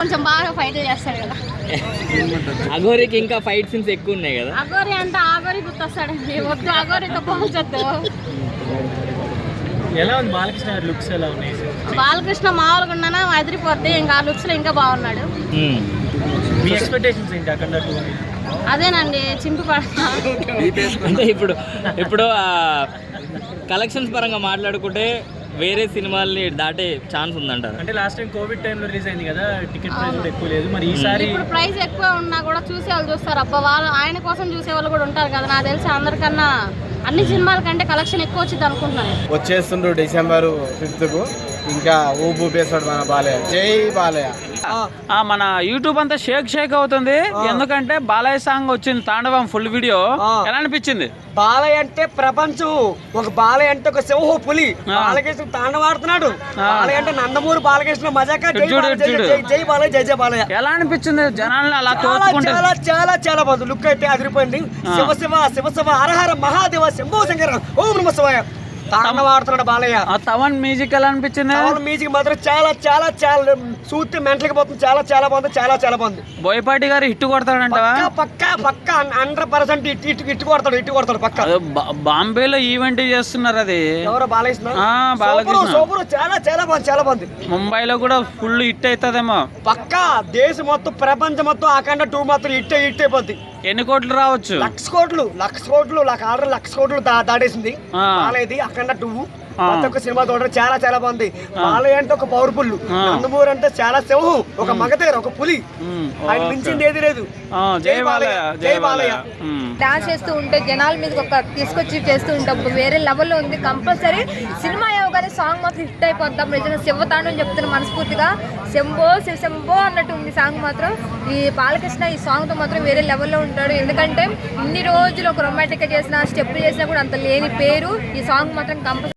కొంచెం బాగా ఫైట్ చేస్తాడు కదా. అఘోరికి ఇంకా ఫైట్ సీన్స్ ఎక్కువ ఉన్నాయి కదా? అగోరి అంటే ఆగోరి గుర్తొస్తాడండి వద్దు అగోరితో పోల్చొద్దు ఎలా ఉంది బాలకృష్ణ లుక్స్ ఎలా ఉన్నాయి? బాలకృష్ణ మామూలుగా ఉన్నానా? అదిరిపోద్ది ఇంకా ఆ లుక్స్లో ఇంకా బాగున్నాడు. మ్మ్. మీ ఎక్స్పెక్టేషన్స్ ఏంటి అక్కడ అదేనండి చింపి పడతా అంటే ఇప్పుడు ఇప్పుడు కలెక్షన్స్ పరంగా మాట్లాడుకుంటే వేరే సినిమాల్ని దాటే ఛాన్స్ ఉందంటారు. అంటే లాస్ట్ టైం కోవిడ్ టైంలో రిలీజ్ అయింది కదా టికెట్ ప్రైస్ కూడా ఎక్కువ లేదు. మరి ఈసారి ఇప్పుడు ప్రైస్ ఎక్కువ ఉన్నా కూడా చూసే వాళ్ళు చూస్తారు. అబ్బా వాళ్ళు ఆయన కోసం చూసే వాళ్ళు కూడా ఉంటారు కదా. నాకు తెలిసి అందరికన్నా అన్ని సినిమాల కంటే కలెక్షన్ ఎక్కువ వచ్చింది అనుకుంటున్నాను. వచ్చేస్తుండ్రు డిసెంబర్ ఫిఫ్త్కు ఇంకా ఊపు ఊపేస్తాడు మన బాలయ్య. జై బాలయ్య. మన యూట్యూబ్ అంతా షేక్ షేక్ అవుతుంది. ఎందుకంటే బాలయ్య సాంగ్ వచ్చింది తాండవం ఫుల్ వీడియో ఎలా అనిపించింది? బాలయ్య అంటే ప్రపంచం. ఒక బాలయ్య అంటే ఒక సింహ పులి. బాలకృష్ణ తాండవాడుతున్నాడు బాలయ్య అంటే నందమూరి బాలకృష్ణ మజాక. జై బాలయ్య, జై చూడు. జై- జై బాలయ్య ఎలా అనిపించింది? జనాల్ని అలా చాలా చాలా చాలా బాగుంది. లుక్ అయితే అదిరిపోయింది. శివ శివ శివ శివ హరహర మహాదేవ శంభో శంకర. ఓం నమ శివాయ. తాండవాడుతున్నాడు బాలయ్య. ఆ తవన్ మ్యూజిక్ ఎలా అనిపించింది? అవును మ్యూజిక్ మాత్రం చాలా చాలా చాలా చూస్తే మెంటల్కి పోతుంది. చాలా చాలా బాగుంది చాలా చాలా బాగుంది. బోయపాటి గారు హిట్ కొడతాడంటవా? పక్కా పక్కా పక్కా హండ్రెడ్ పర్సెంట్ ఇటు ఇటు ఇటు కొడతాడు ఇటు కొడతాడు పక్కా. బాంబేలో ఈవెంట్ చేస్తున్నారు అది. ఎవరో బాలకృష్ణ బాలకృష్ణ. సూపరు, చాలా చాలా బాగుంది చాలా బాగుంది. ముంబైలో కూడా ఫుల్ హిట్ అవుతుందేమో పక్కా దేశం మొత్తం ప్రపంచం మొత్తం అఖండ టూ మాత్రం ఇట్టే ఇట్టే అయిపోద్ది. ఎన్ని కోట్లు రావచ్చు? లక్ష కోట్లు లక్ష కోట్లు ఆర్డర్ లక్ష కోట్లు దాటేసింది. ఆ. బాలయ్యది అఖండ టూ ఆ. ప్రతి ఒక్క సినిమా చూడడం చాలా చాలా బాగుంది. బాలయ్య అంటే ఒక పవర్ఫుల్. నందమూరి అంటే చాలా సింహం. ఒక మగధీర ఒక పులి. ఆయన. మించింది ఏది లేదు. ఆ, జై బాలయ్య జై బాలయ్య. డాన్స్ చేస్తూ ఉంటే జనాల మీదకి ఒక తీసుకొచ్చి చేస్తూ ఉంటాం. వేరే లెవెల్లో ఉంది. కంపల్సరీ సినిమా అవ్వగానే సాంగ్ మాత్రం హిట్ అయిపోతాం నిజంగా శివతాండం చెప్తున్నా మనస్ఫూర్తిగా. శంభో శివ శంభో అన్నట్టు ఉంది సాంగ్ మాత్రం. ఈ బాలకృష్ణ ఈ సాంగ్తో మాత్రం వేరే లెవెల్లో ఉంటాడు. ఎందుకంటే ఇన్ని రోజులు ఒక రొమాంటిక్గా చేసిన స్టెప్ చేసినా కూడా అంత లేని పేరు. ఈ సాంగ్ మాత్రం కంపల్సరీ